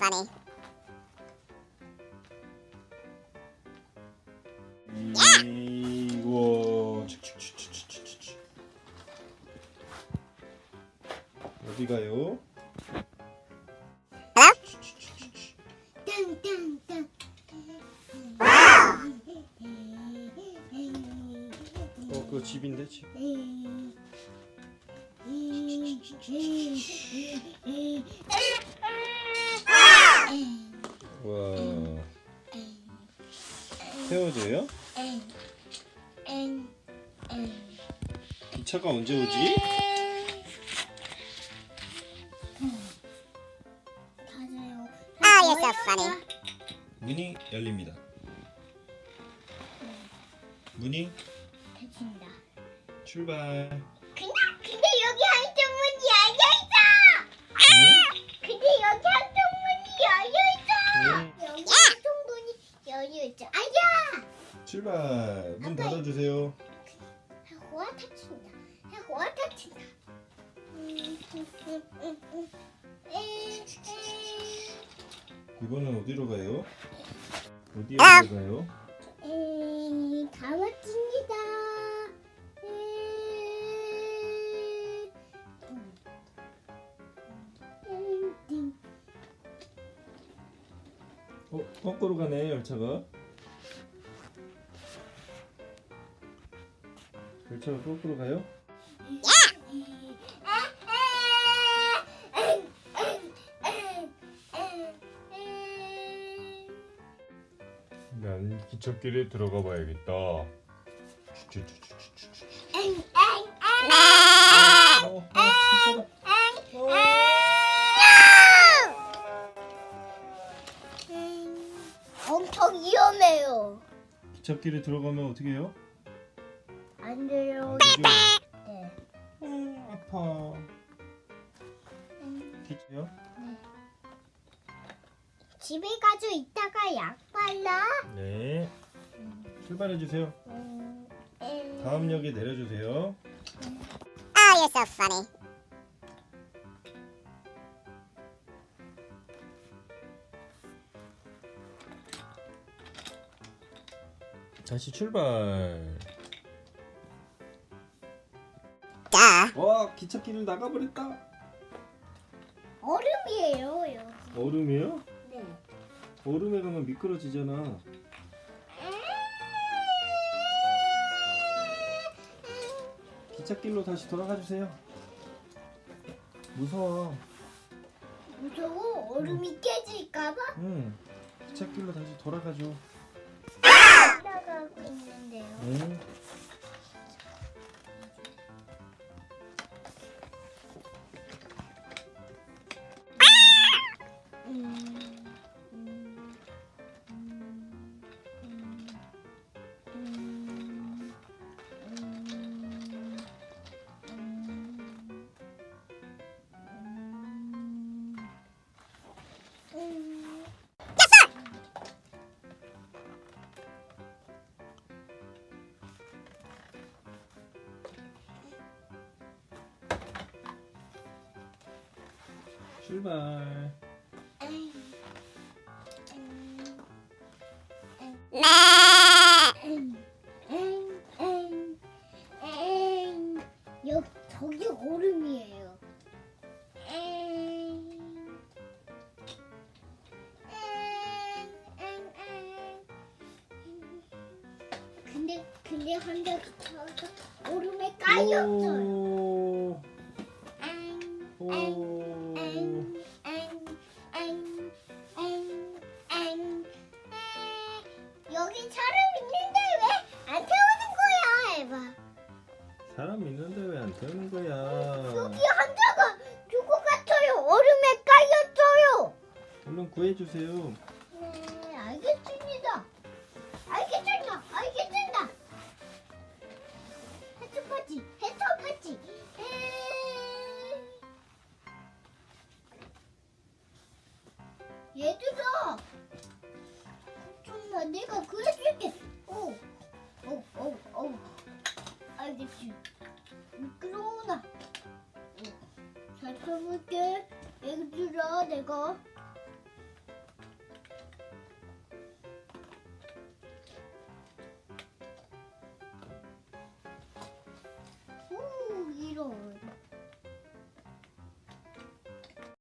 funny. 이거 칙칙칙칙칙칙. 어디 가요? Hello? 땅땅땅. 어 그거 집인데 집. 와 세워져요? 기차가 언제 오지? Oh, you're so funny. 문이 열립니다. 문이 닫힌다. 출발. 근데 근데 여기 한쪽 문이 열려 있어. 근 출발. 문 아빠. 닫아주세요. 음, 음. 에, 에. 이번엔 어디로 가요? 어디에 아. 가요? 에이, 다 왔습니다. 에이, 음, 띵. 어, 거꾸로 가네 열차가. 열차가 거꾸로 가요? 난 기찻길에 들어가 봐야겠다. 추추추추추추추. 어, 어. 엄청 위험해요. 기찻길에 들어가면 어떻게 해요? 안 돼요. 안 되죠? 네. 어, 아파. 기차요? 집에 가서 있다가 약 발라. 네. 출발해 주세요. 음, 에. 다음 역에 내려 주세요. Oh, you're so funny. 다시 출발. 와, 기찻길을 나가버렸다. 얼음이에요, 여기. 얼음이요? 네. 얼음에 가면 미끄러지잖아. 기찻길로 다시 돌아가 주세요. 무서워. 무서워? 얼음이 깨질까봐 응. 기찻길로 다시 돌아가 줘. 나가고 있는데요. 응. 출발. Meh. 엥, 엥, 엥. 여, 저기 얼음이에요. 엥. 엥, 엥, 엥. 근데, 근데 한대 붙어서 얼음에 깔렸어요. 오. 엥, 오. 사람 있는데 왜안 태우는 거야? 여기 한자가 누구 같아요? 얼음에 깔렸어요. 얼른 구해주세요. 네, 알겠습니다. 알겠습니다. 알겠습니다. 해석하지, 해석하지. 에이. 얘들아, 좀만 내가 그려줄게. 오, 오, 오, 오. 알겠지. 미끄러우나. 잘 펴볼게. 얘들아, 내가